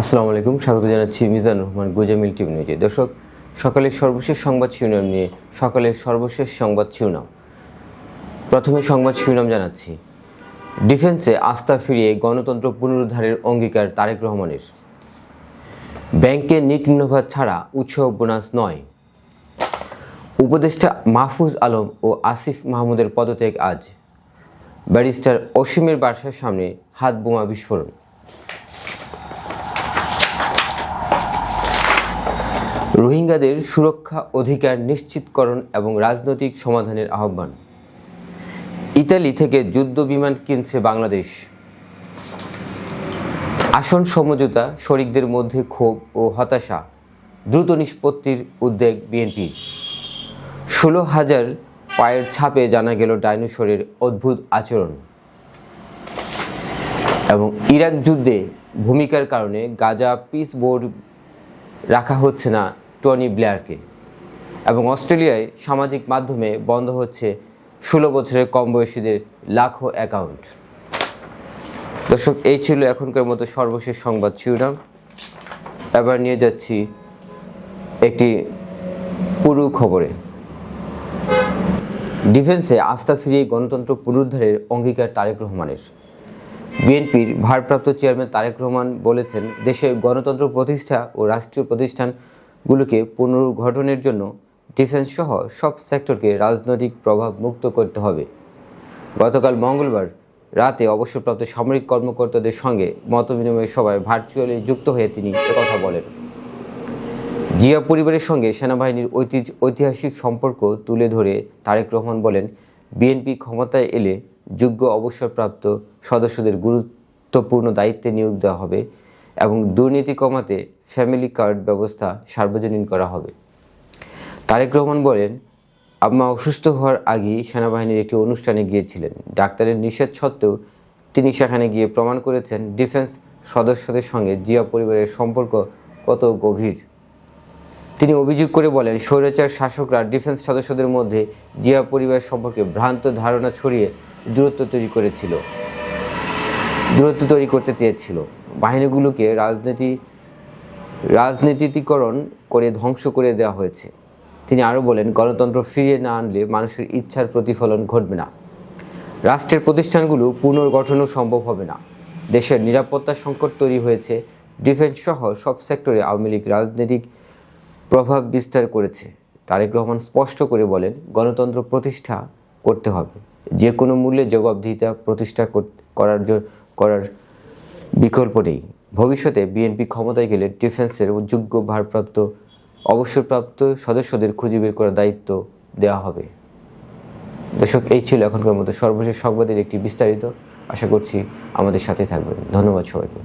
আসসালামু আলাইকুম, স্বাগত জানাচ্ছি মিজান রহমান, গোজামিল টিভি নিউজে। দর্শক, সকালের সর্বশেষ সংবাদ শিরোনাম নিয়ে সকালের সর্বশেষ সংবাদ শিরোনাম। প্রথমে সংবাদ শিরোনাম জানাচ্ছি। ডিফেন্সে আস্থা ফিরিয়ে গণতন্ত্র পুনরুদ্ধারের অঙ্গীকার তারেক রহমানের। ব্যাংকে নিট ছাড়া উৎসব বোনাস নয়। উপদেষ্টা মাহফুজ আলম ও আসিফ মাহমুদের পদত্যাগ আজ। ব্যারিস্টার অসীমের বাসার সামনে হাত বোমা বিস্ফোরণ। রোহিঙ্গাদের সুরক্ষা অধিকার নিশ্চিতকরণ এবং রাজনৈতিক সমাধানের আহ্বান। ইতালি থেকে যুদ্ধ বিমান কিনছে বাংলাদেশ। আসন সমঝোতা, শরিকদের মধ্যে ক্ষোভ ও হতাশা, দ্রুত নিষ্পত্তির উদ্বেগ বিএনপির ষোলো হাজার পায়ের ছাপে জানা গেল ডাইনোসরের অদ্ভুত আচরণ। এবং ইরাক যুদ্ধে ভূমিকার কারণে গাজা পিস বোর্ড রাখা হচ্ছে না টনি ব্লেয়ারকে। এবং অস্ট্রেলিয়ায় সামাজিক মাধ্যমে বন্ধ হচ্ছে ষোলো বছরের কম বয়সীদের লাখো অ্যাকাউন্ট। দর্শক, এই ছিল এখনকার মতো সর্বশেষ সংবাদ শিরোনাম। এবার নিয়ে যাচ্ছি একটি পুরু খবরে। ডিফেন্সে আস্থা ফিরিয়ে গণতন্ত্র পুনরুদ্ধারের অঙ্গীকার তারেক রহমানের। বিএনপির ভারপ্রাপ্ত চেয়ারম্যান তারেক রহমান বলেছেন দেশে গণতন্ত্র প্রতিষ্ঠা ও রাষ্ট্রীয় প্রতিষ্ঠানগুলোকে পুনর্গঠনের জন্য ডিফেন্স সহ সব সেক্টরকে রাজনৈতিক প্রভাব মুক্ত করতে হবে। গতকাল মঙ্গলবার রাতে অবসরপ্রাপ্ত সামরিক কর্মকর্তাদের সঙ্গে মতবিনিময় সভায় ভার্চুয়ালি যুক্ত হয়ে তিনি কথা বলেন। জিয়া পরিবারের সঙ্গে সেনাবাহিনীর ঐতিহ্য, ঐতিহাসিক সম্পর্ক তুলে ধরে তারেক রহমান বলেন, বিএনপি ক্ষমতায় এলে যোগ্য অবসরপ্রাপ্ত সদস্যদের গুরুত্বপূর্ণ দায়িত্বে নিয়োগ দেওয়া হবে। এবং দুর্নীতি কমাতে ফ্যামিলি কার্ড ব্যবস্থা সার্বজনীন করা হবে। তারেক রহমান বলেন, আম্মা অসুস্থ হওয়ার আগেই সেনাবাহিনীর একটি অনুষ্ঠানে গিয়েছিলেন। ডাক্তারের নিষেধ সত্ত্বেও তিনি সেখানে গিয়ে প্রমাণ করেছেন ডিফেন্স সদস্যদের সঙ্গে জিয়া পরিবারের সম্পর্ক কত গভীর। তিনি অভিযোগ করে বলেন, স্বৈরাচার শাসকরা ডিফেন্স সদস্যদের মধ্যে জিয়া পরিবার সম্পর্কে ভ্রান্ত ধারণা ছড়িয়ে দূরত্ব তৈরি করেছিল। দূরত্ব তৈরি করতে চেয়েছিল। বাহিনীগুলোকে রাজনীতি, রাজনীতিকরণ করে ধ্বংস করে দেওয়া হয়েছে। তিনি আরও বলেন, গণতন্ত্র ফিরিয়ে না আনলে মানুষের ইচ্ছার প্রতিফলন ঘটবে না। রাষ্ট্রের প্রতিষ্ঠানগুলো পুনর্গঠনও সম্ভব হবে না। দেশের নিরাপত্তা সংকট তৈরি হয়েছে। ডিফেন্স সহ সব সেক্টরে আওয়ামী লীগ রাজনৈতিক প্রভাব বিস্তার করেছে। তারেক রহমান স্পষ্ট করে বলেন, গণতন্ত্র প্রতিষ্ঠা করতে হবে। যে কোনো মূল্যে জবাবদিহিতা প্রতিষ্ঠা কর- করার জ- করার বিকল্প নেই। ভবিষ্যতে বিএনপি ক্ষমতায় গেলে ডিফেন্সের যোগ্য ভারপ্রাপ্ত, অবসরপ্রাপ্ত সদস্যদের খুঁজে বের করার দায়িত্ব দেওয়া হবে। দর্শক, এই ছিল এখনকার মতো সর্বশেষ সংবাদের একটি বিস্তারিত। আশা করছি আমাদের সাথে থাকবেন। ধন্যবাদ সবাইকে।